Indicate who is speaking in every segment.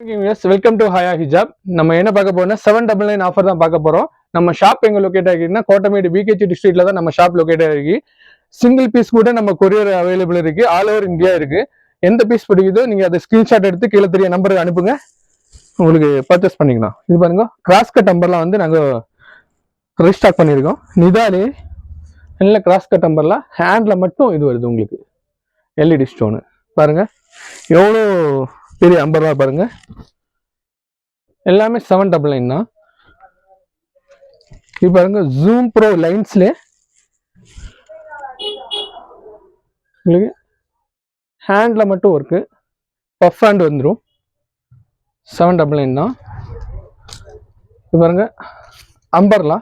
Speaker 1: Welcome to ஹயா ஹிஜாப் நம்ம என்ன பார்க்க போறோம்னா செவன் டபுள் நைன் ஆஃபர் தான் பார்க்க போறோம். நம்ம ஷாப் எங்க லொக்கேட் ஆகிருக்குன்னா கோட்டமேடு பிகேச்சி டிஸ்ட்ரிக்ட்ல தான் நம்ம ஷாப் லொக்கேட் ஆகிருக்கு. சிங்கிள் பீஸ் கூட நம்ம கொரியர் அவைலபிள் இருக்கு. ஆல் ஓவர் இந்தியா இருக்கு. எந்த பீஸ் பிடிக்குதோ நீங்க அதை ஸ்கிரீன்ஷாட் எடுத்து கீழே தெரிய நம்பருக்கு அனுப்புங்க. உங்களுக்கு பர்ச்சேஸ் பண்ணிக்கலாம். இது பாருங்க கிராஸ் கட் நம்பர்லாம் வந்து நாங்கள் ரீஸ்டாக் பண்ணியிருக்கோம். நிதாலே நல்ல கிராஸ் கட் நம்பர்லாம் ஹேண்டில் மட்டும் இது வருது உங்களுக்கு. எல்இடி ஸ்டோனு பாருங்க எவ்வளோ பெரிய அம்பர்லா பாருங்க. எல்லாமே செவன் டபுள் நைன் தான். இது பாருங்க ஜூம் ப்ரோ லைன்ஸ்ல உங்களுக்கு ஹேண்ட்ல மட்டும் ஒர்க்கு பஃப் ஹேண்ட் வந்துடும் செவன் டபுள் நைன் தான். இது பாருங்க அம்பர்லா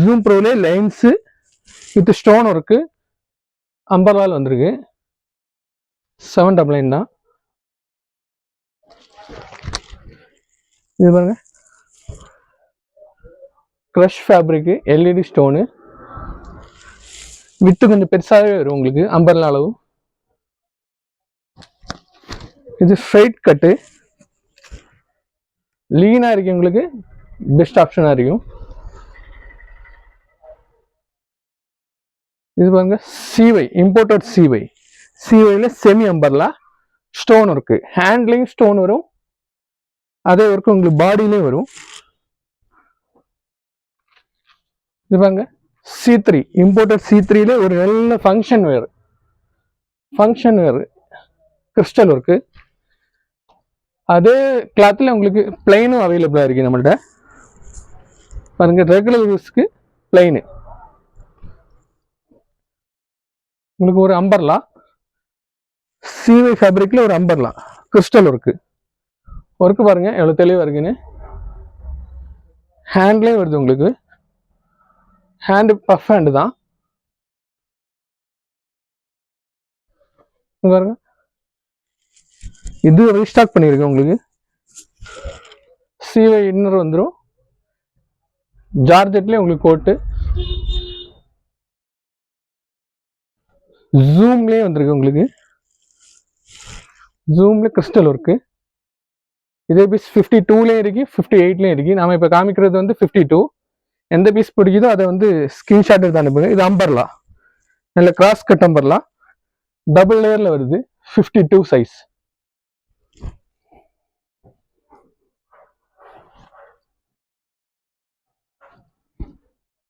Speaker 1: ஜூம் ப்ரோலே லைன்ஸு வித் ஸ்டோன் ஒர்க்கு அம்பர்லால் வந்திருக்கு. செவன் டபுள் நைன் தான். இது பாருங்க. Crush fabric LED stone with கொஞ்சம் பெருசாகவே வரும் உங்களுக்கு அம்பர்லா அளவு. இது ஸ்ட்ரைட் கட்டு லீனாக இருக்கு உங்களுக்கு பெஸ்ட் ஆப்ஷனாக இருக்கும் இது பாருங்க சிவை இம்போர்ட்டட் சிவை சிவையில் செமி அம்பர்லா ஸ்டோன் இருக்குது ஹேண்ட்லேயும் ஸ்டோன் வரும். அதே ஒர்க்கு உங்களுக்கு பாடியிலையும் வரும். இது பாருங்க. சி த்ரீ இம்போர்ட்டட் சி த்ரீல ஒரு நல்ல function wear function wear crystal work அதே கிளாத்தில் உங்களுக்கு பிளைனும் அவைலபிளாக இருக்குது நம்மள்கிட்ட பாருங்க ரெகுலர் யூஸ்க்கு பிளைனு உங்களுக்கு ஒரு அம்பர்லா சிவை ஃபேப்ரிக்கில் ஒரு அம்பர்லாம் கிறிஸ்டல் ஒர்க்கு ஒர்க்கு பாருங்க எவ்வளோ தெளிவாக இருக்குன்னு. ஹேண்ட்லேயும் வருது உங்களுக்கு. ஹேண்டு பஃப் ஹேண்டு தான். பாருங்க. இது ரீஸ்டாக் பண்ணியிருக்கேன் உங்களுக்கு. சிவை இன்னர் வந்துடும் ஜார்ஜெட்லேயே உங்களுக்கு கோட்டு ஜூம்லேயே வந்திருக்கு உங்களுக்கு. ஜூமில் கிறிஸ்டல் ஒர்க்கு இதே பீஸ் ஃபிஃப்டி டூலேயும் இருக்குது ஃபிஃப்டி எயிட்லேயும் இருக்குது நாம் இப்போ காமிக்கிறது வந்து ஃபிஃப்டி டூ எந்த பீஸ் பிடிக்குதோ அதை வந்து ஸ்கிரீன்ஷாட் எடுத்து அனுப்புங்க. இது அம்பர்லா நல்ல கிராஸ் கட் அம்பர்லா டபுள் லேயரில் வருது. ஃபிஃப்டி டூ சைஸ்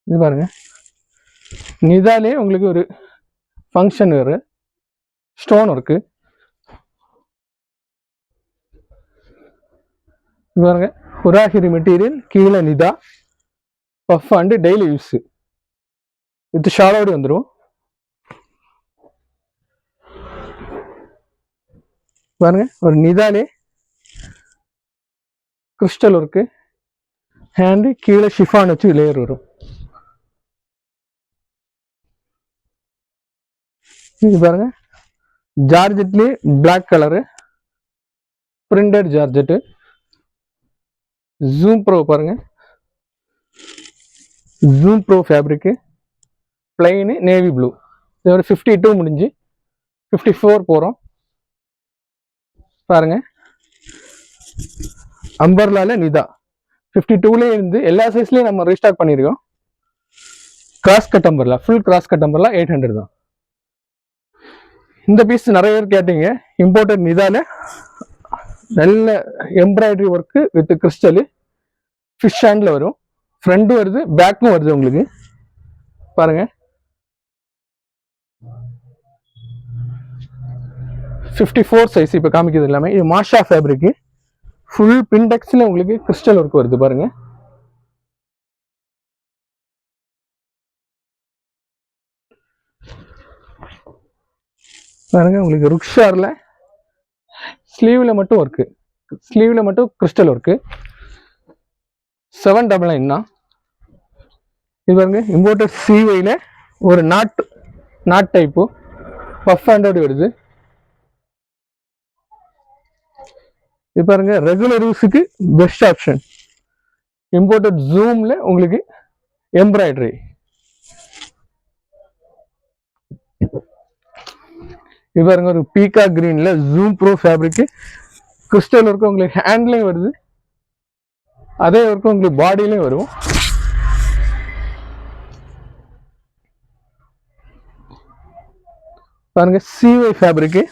Speaker 1: இது பாருங்க. நிதாலே உங்களுக்கு ஒரு ஃபங்க்ஷன் வேறு. ஸ்டோன் ஒர்க்கு பாருங்க. உராகிரி மெட்டீரியல் கீழே Nita puff and daily use. With ஷாலோடு வந்துடும் பாருங்க ஒரு நிதாலே கிறிஸ்டல் ஒர்க்கு. ஹேண்டு கீழே ஷிஃபான் வச்சு லேயர் வரும். இது பாருங்க. ஜார்ஜெட்லேயே black colour printed georgette zoom pro பாருங்கள் zoom pro fabric plain navy blue இது ஒரு ஃபிஃப்டி டூ முடிஞ்சு ஃபிஃப்டி ஃபோர் போகிறோம் பாருங்கள் அம்பர்லால நிதா. ஃபிஃப்டி டூலேயே இருந்து எல்லா சைஸ்லேயும் நம்ம ரீஸ்டாக் பண்ணியிருக்கோம் cross cut umbrella full cross cut umbrella eight hundred தான். இந்த பீஸ் நிறைய பேர் கேட்டீங்க. இம்போர்ட்டட் நிதாவில் நல்ல embroidery work with crystal fish handle வரும். ஃப்ரண்ட்டும் வருது பேக்கும் வருது உங்களுக்கு. பாருங்க. ஃபிஃப்டி ஃபோர் சைஸ் இப்போ காமிக்கிறது எல்லாமே. இது மாஷா ஃபேப்ரிக்கு ஃபுல் பின்டெக்ஸில் உங்களுக்கு கிறிஸ்டல் ஒர்க் வருது பாருங்க. பாருங்க உங்களுக்கு ருக்ஷாரில் ஸ்லீவில் மட்டும் ஒர்க்கு ஸ்லீவில் மட்டும் கிறிஸ்டல் ஒர்க்கு செவன் டபுள் நைன்னா இது பாருங்க இம்போர்ட்டட் சிவையில் ஒரு knot knot type puff hundred வருது. இது பாருங்க ரெகுலர் யூஸுக்கு பெஸ்ட் ஆப்ஷன் இம்போர்ட்டட் ஜூமில் உங்களுக்கு எம்ப்ராய்டரி இது பாருங்க ஒரு பீகா கிரீனில் zoom pro fabric crystal work உங்களுக்கு ஹேண்ட்லேயும் வருது. அதே ஒர்க்கு உங்களுக்கு பாடியிலையும் வரும். பாருங்க சிவை ஃபேப்ரிக்கு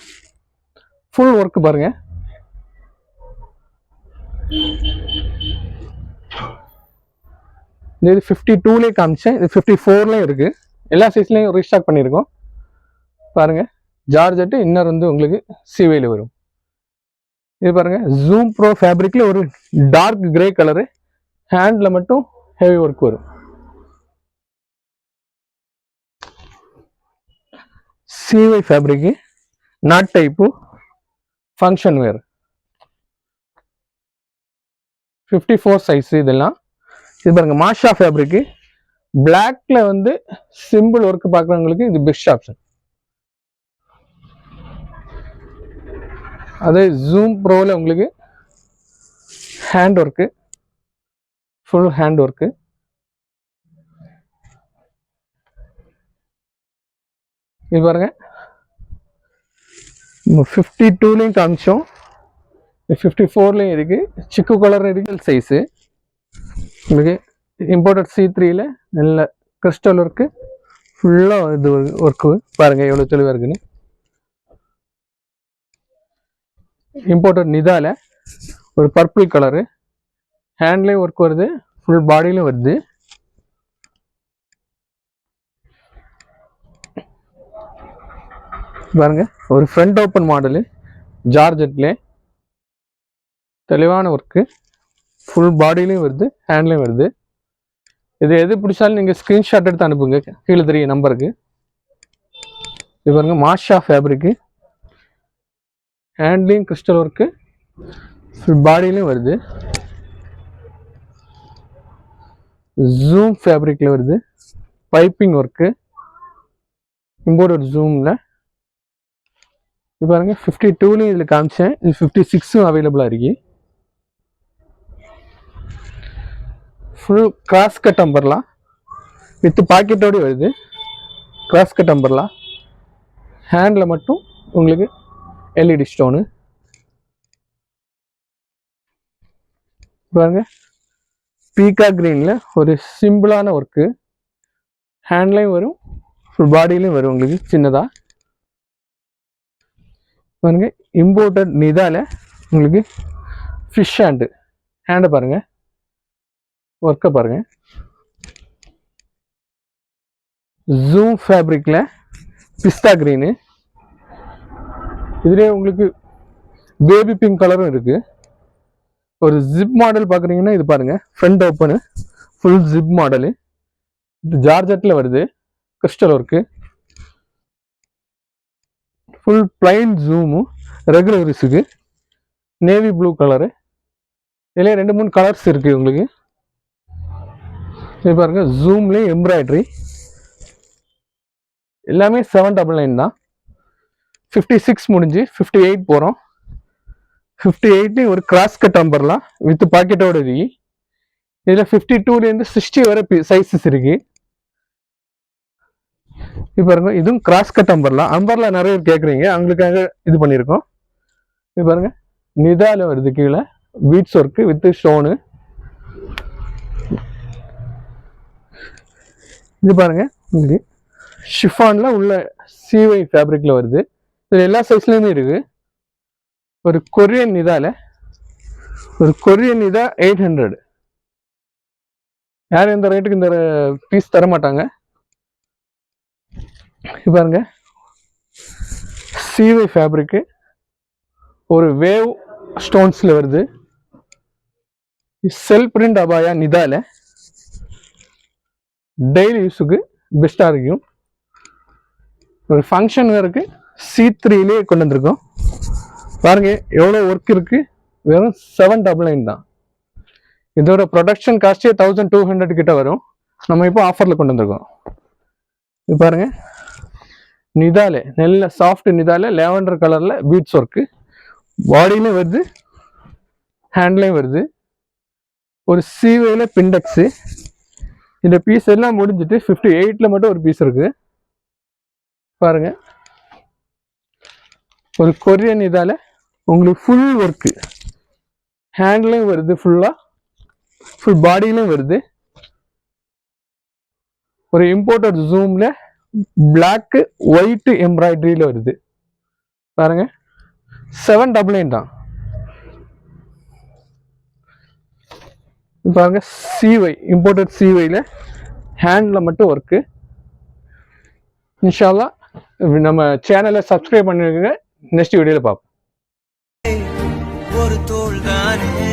Speaker 1: ஃபுல் ஒர்க் பாருங்க. இந்த இது ஃபிஃப்டி டூலேயே காமிச்சேன். இது ஃபிஃப்டி ஃபோர்லேயும் இருக்குது எல்லா சைஸ்லேயும் ரீஸ்டாக் பண்ணியிருக்கோம் பாருங்கள் ஜார்ஜெட்டு இன்னர் வந்து உங்களுக்கு சிவையில் வரும். இது பாருங்கள் ஜூம் ப்ரோ ஃபேப்ரிக்கில் ஒரு டார்க் கிரே கலரு ஹேண்டில் மட்டும் ஹெவி ஒர்க் வரும். சிவை fabric knot type function wear fifty four size இதெல்லாம். இது பாருங்கள் மாஷா ஃபேப்ரிக்கு பிளாக்ல வந்து சிம்பிள் ஒர்க் பார்க்குறவங்களுக்கு இது பெஸ்ட் ஆப்ஷன் அதே ஜூம் ப்ரோவில் உங்களுக்கு hand work full hand work இது பாருங்க. ஃபிஃப்டி டூலையும் காமிச்சோம். ஃபிஃப்டி ஃபோர்லேயும் இருக்குது சிக்கு கலர் இருக்குது சைஸு உங்களுக்கு இம்போர்ட்டட் சி த்ரீயில் நல்ல கிறிஸ்டல் ஒர்க்கு ஃபுல்லாக இது ஒர்க்கு பாருங்கள் எவ்வளோ தெளிவாக இருக்குன்னு. இம்போர்ட்டட் நிதாவில் ஒரு பர்பிள் கலரு ஹேண்ட்லேயும் ஒர்க் வருது ஃபுல் பாடியிலும் வருது. பாருங்க ஒரு ஃப்ரண்ட் ஓப்பன் மாடலு ஜார்ஜெட்லே தெளிவான ஒர்க்கு ஃபுல் பாடியிலையும் வருது ஹேண்ட்லேயும் வருது. இது எது பிடிச்சாலும் நீங்கள் ஸ்க்ரீன்ஷாட் எடுத்து அனுப்புங்க கீழே தெரிய நம்பருக்கு இது பாருங்க மாஷா ஃபேப்ரிக்கு ஹேண்ட்லேயும் கிறிஸ்டல் ஒர்க்கு ஃபுல் பாடியிலையும் வருது. ஜூம் ஃபேப்ரிக்கில் வருது. பைப்பிங் ஒர்க்கு இம்போர்டர் ஜூமில் இப்போ பாருங்க ஃபிஃப்டி டூலையும் இதில் காமிச்சேன். இது ஃபிஃப்டி சிக்ஸும் அவைலபிளாக இருக்கு. ஃபுல் கிராஸ் கட் அம்பர்லாம் வித் பாக்கெட்டோடய வருது. கிராஸ் கட் அம்பர்லாம் ஹேண்டில் மட்டும் உங்களுக்கு எல்இடி ஸ்டோனு பாருங்க. பீகா கிரீனில் ஒரு சிம்பிளான ஒர்க்கு ஹேண்ட்லையும் வரும். ஃபுல் பாடியிலையும் வரும் உங்களுக்கு. சின்னதாக பாருங்க. இம்போர்ட்டட் நிதால உங்களுக்கு ஃபிஷ் ஹேண்டு ஹேண்டை பாருங்கள் ஒர்க்கை பாருங்கள் ஜூம் ஃபேப்ரிக்கில் பிஸ்தா க்ரீனு இதுலேயே உங்களுக்கு பேபி பிங்க் கலரும் இருக்குது ஒரு ஜிப் மாடல் பார்க்குறீங்கன்னா இது பாருங்கள் front open full zip model இது ஜார்ஜெட்டில் வருது. Crystal work full plain zoom regular ரிஸுக்கு navy blue colour இதுலேயே ரெண்டு மூணு கலர்ஸ் இருக்குது உங்களுக்கு. இது பாருங்கள் ஜூம்லேயும் எம்ப்ராய்ட்ரி எல்லாமே செவன் டபுள் நைன் தான். ஃபிஃப்டி சிக்ஸ் முடிஞ்சு ஃபிஃப்டி எயிட் போகிறோம் ஃபிஃப்டி எயிட்லேயும் ஒரு கிராஸ் கட் அம்பர்லாம் வித் பாக்கெட்டோட இருக்கு இதில் ஃபிஃப்டி டூலேருந்து சிக்ஸ்டி வரை சைஸஸ் இருக்குது இப்போ பாருங்க இதுவும் கிராஸ் கட் அம்பர்லாம் அம்பர்லா நிறைய பேர் கேட்குறீங்க அவங்களுக்காக இது பண்ணியிருக்கோம் இது பாருங்க நிதால வருது கீழே. பீட்ஸ் ஒர்க்கு வித் ஸ்டோனு இது பாருங்க உங்களுக்கு ஷிஃபானில் உள்ள சிவை ஃபேப்ரிக்கில் வருது. இது எல்லா சைஸ்லேருந்து இருக்குது ஒரு கொரியன் நிதால ஒரு கொரியன் இதா எயிட் ஹண்ட்ரட் யாரும் இந்த ரேட்டுக்கு இந்த பீஸ் தர மாட்டாங்க? பாருங்க. சீவை ஃபேப்ரிக்கு ஒரு வேவ் ஸ்டோன்ஸில் வருது. செல் பிரிண்ட் அபாயா நிதால டெய்லி யூஸுக்கு பெஸ்ட்டாக இருக்கும். ஒரு ஃபங்க்ஷன் இருக்குது சி த்ரீலேயே கொண்டு வந்திருக்கோம் பாருங்க எவ்வளோ ஒர்க் இருக்கு? வெறும் செவன் டபுள் நைன் தான். இதோட ப்ரொடக்ஷன் காஸ்டே தௌசண்ட் டூ ஹண்ட்ரட் கிட்ட வரும். நம்ம இப்போ ஆஃபரில் கொண்டு வந்திருக்கோம் இது பாருங்க. நிதாலே நல்ல சாஃப்ட் நிதாலே லேவண்டர் கலரில் பீட்ஸ் ஒர்க்கு பாடியிலையும் வருது ஹேண்ட்லையும் வருது. ஒரு சீவையில் பிண்டெக்ஸு இந்த பீஸ் எல்லாம் முடிஞ்சிட்டு ஃபிஃப்டி எயிட்டில் மட்டும் ஒரு பீஸ் இருக்கு. பாருங்கள் ஒரு கொரியன் இதால உங்களுக்கு ஃபுல் ஒர்க்கு ஹேண்ட்லையும் வருது ஃபுல்லாக ஃபுல் பாடியிலும் வருது. ஒரு இம்போர்ட்டட் ஜூமில் பிளாக்கு ஒயிட்டு எம்ப்ராய்டரியில் வருது. பாருங்க. செவன் டபுள் நைன் தான். பாருங்க சிவை இம்போர்ட்டட் சிவையில் ஹேண்டில் மட்டும் ஒர்க்கு இன்ஷால்லா நம்ம சேனலை சப்ஸ்கிரைப் பண்ணிருக்கீங்க நெக்ஸ்ட் வீடியோவில் பார்ப்போம்
Speaker 2: ஒரு தோல் தானே